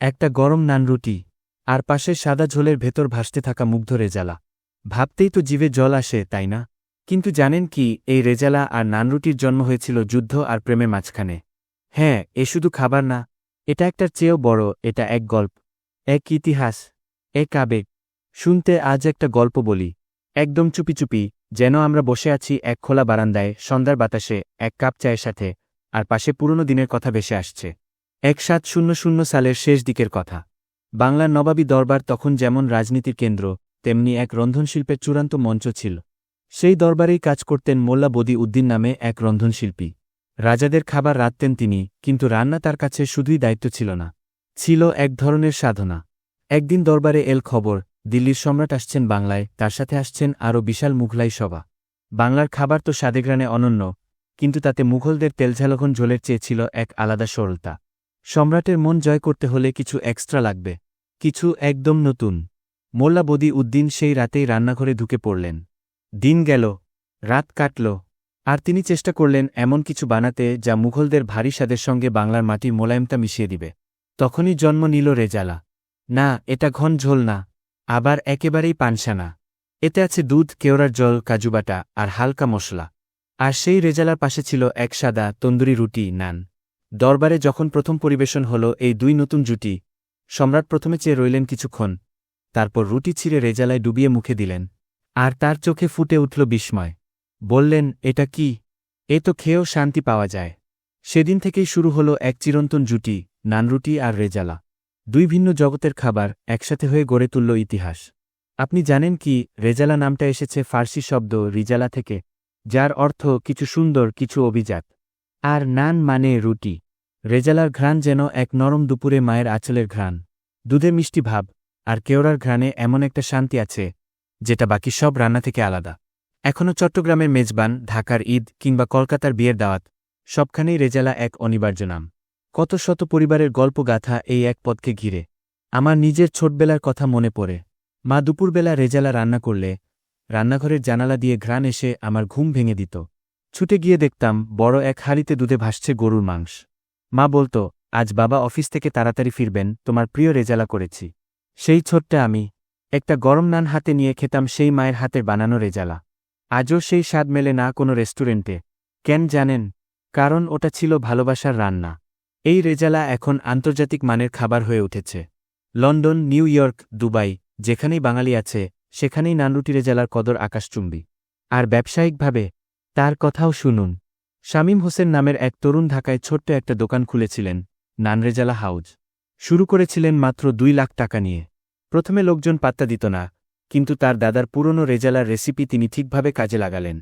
একটা গরম নান রুটি, আর পাশে সাদা ঝোলের ভেতর ভাসতে থাকা মুগ্ধ রেজালা। ভাবতেই তো জিভে জল আসে, তাই না? কিন্তু জানেন কি, এই রেজালা আর নানরুটির জন্ম হয়েছিল যুদ্ধ আর প্রেমের মাঝখানে। হ্যাঁ এ শুধু খাবার না, এটা একটার চেয়েও বড়, এটা এক গল্প, এক ইতিহাস, এক আবেগ। শুনতে আজ একটা গল্প বলি। একদম চুপি চুপি, যেন আমরা বসে আছি এক খোলা বারান্দায়, সন্ধ্যার বাতাসে, এক কাপ চায়ের সাথে, আর পাশে পুরনো দিনের কথা ভেসে আসছে। এক সাত শূন্য শূন্য সালের শেষ দিকের কথা। বাংলার নবাবী দরবার তখন যেমন রাজনীতির কেন্দ্র, তেমনি এক রন্ধনশিল্পের চূড়ান্ত মঞ্চ ছিল। সেই দরবারেই কাজ করতেন মোল্লা বদি উদ্দিন নামে এক রন্ধনশিল্পী। রাজাদের খাবার রাঁধতেন তিনি, কিন্তু রান্না তার কাছে শুধুই দায়িত্ব ছিল না। ছিল এক ধরনের সাধনা। একদিন দরবারে এল খবর, দিল্লির সম্রাট আসছেন বাংলায়, তার সাথে আসছেন আরও বিশাল মুঘলাই সভা। বাংলার খাবার তো স্বাদেগ্রানে অনন্য, কিন্তু তাতে মুঘলদের তেলঝালঘন ঝোলের চেয়ে ছিল এক আলাদা সরলতা। সম্রাটের মন জয় করতে হলে কিছু এক্সট্রা লাগবে। কিছু একদম নতুন। মোল্লা বদি উদ্দিন সেই রাতেই রান্নাঘরে ঢুকে পড়লেন। দিন গেল, রাত কাটল, আর তিনি চেষ্টা করলেন এমন কিছু বানাতে যা মুঘলদের ভারী স্বাদের সঙ্গে বাংলার মাটির মোলায়েমতা মিশিয়ে দিবে। তখনই জন্ম নিল রেজালা। না, এটা ঘন ঝোল না, আবার একেবারেই পানসানা এতে আছে দুধ, কেওড়ার জল কাজুবাটা আর হালকা মশলা। আর সেই রেজালার পাশে ছিল এক সাদা, তন্দুরি রুটি, নান। দরবারে যখন প্রথম পরিবেশন হল এই দুই নতুন জুটি, সম্রাট প্রথমে চেয়ে রইলেন কিছুক্ষণ, তারপর রুটি ছিঁড়ে রেজালায় ডুবিয়ে মুখে দিলেন। আর তার চোখে ফুটে উঠল বিস্ময়। বললেন, এটা কি? এ তো খেয়েও শান্তি পাওয়া যায়। সেদিন থেকেই শুরু হলো এক চিরন্তন জুটি, নানরুটি আর রেজালা। দুই ভিন্ন জগতের খাবার একসাথে হয়ে গড়ে তুলল ইতিহাস। আপনি জানেন কি, রেজালা নামটা এসেছে ফার্সি শব্দ রিজালা থেকে, যার অর্থ কিছু সুন্দর, কিছু অভিজাত। আর নান মানে রুটি। রেজালার ঘ্রাণ যেন এক নরম দুপুরে মায়ের আঁচলের ঘ্রাণ। দুধে মিষ্টি ভাব, আর কেওড়ার ঘ্রাণে এমন একটা শান্তি আছে, যেটা বাকি সব রান্না থেকে আলাদা। এখনও চট্টগ্রামের মেজবান, ঢাকার ঈদ কিংবা কলকাতার বিয়ের দাওয়াত, সবখানেই রেজালা এক অনিবার্য নাম। কত শত পরিবারের গল্পগাথা এই এক পদকে ঘিরে। আমার নিজের ছোটবেলার কথা মনে পড়ে। মা দুপুরবেলা রেজালা রান্না করলে, রান্নাঘরের জানালা দিয়ে ঘ্রাণ এসে আমার ঘুম ভেঙে দিত। ছুটে গিয়ে দেখতাম বড় এক হাড়িতে দুধে ভাসছে গরুর মাংস। মা বলতো, আজ বাবা অফিস থেকে তাড়াতাড়ি ফিরবেন, তোমার প্রিয় রেজালা করেছি। সেই ছোট্ট আমি একটা গরম নান হাতে নিয়ে খেতাম সেই মায়ের হাতে বানানো রেজালা। আজও সেই স্বাদ মেলে না কোনো রেস্টুরেন্টে। কেন জানেন? কারণ ওটা ছিল ভালোবাসার রান্না। এই রেজালা এখন আন্তর্জাতিক মানের খাবার হয়ে উঠেছে। লন্ডন, নিউ ইয়র্ক, দুবাই, যেখানেই বাঙালি আছে, সেখানেই নানরুটি রেজালার কদর আকাশচুম্বী। আর ব্যবসায়িকভাবে তার কথাও শুনুন। শামীম হোসেন নামের এক তরুণ ঢাকায় ছোট্ট একটা দোকান খুলেছিলেন, নানরেজালা হাউজ। শুরু করেছিলেন মাত্র দুই লাখ টাকা নিয়ে। প্রথমে লোকজন পাত্তা দিত না, কিন্তু তার দাদার পুরনো রেজালার রেসিপি তিনি ঠিকভাবে কাজে লাগালেন।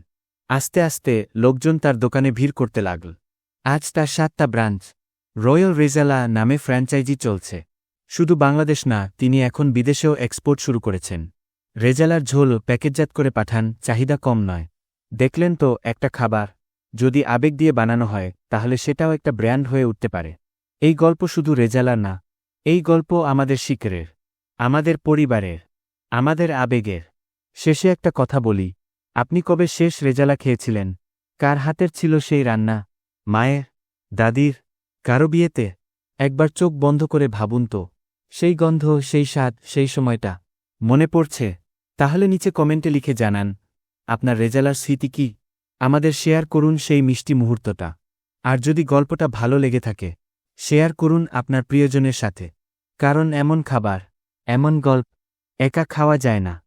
আস্তে আস্তে লোকজন তার দোকানে ভিড় করতে লাগল। আজ তার সাতটা ব্রাঞ্চ। রয়্যাল রেজালা নামে ফ্র্যাঞ্চাইজি চলছে। শুধু বাংলাদেশ না, তিনি এখন বিদেশেও এক্সপোর্ট শুরু করেছেন। রেজালার ঝোল প্যাকেটজাত করে পাঠান, চাহিদা কম নয়। দেখলেন তো, একটা খাবার। যদি আবেগ দিয়ে বানানো হয়, তাহলে সেটাও একটা ব্র্যান্ড হয়ে উঠতে পারে। এই গল্প শুধু রেজালা না। এই গল্প আমাদের শিকরের আমাদের পরিবারের, আমাদের আবেগের। শেষে একটা কথা বলি, আপনি কবে শেষ রেজালা খেয়েছিলেন? কার হাতের ছিল সেই রান্না? মায়ের? দাদির? কারও বিয়েতে? একবার চোখ বন্ধ করে ভাবুন তো, সেই গন্ধ, সেই স্বাদ, সেই সময়টা। মনে পড়ছে? তাহলে নিচে কমেন্টে লিখে জানান। আপনার রেজালার স্মৃতি কি? আমাদের শেয়ার করুন সেই মিষ্টি মুহূর্তটা। আর যদি গল্পটা ভালো লেগে থাকে, শেয়ার করুন আপনার প্রিয়জনের সাথে। কারণ এমন খাবার, এমন গল্প, একা খাওয়া যায় না।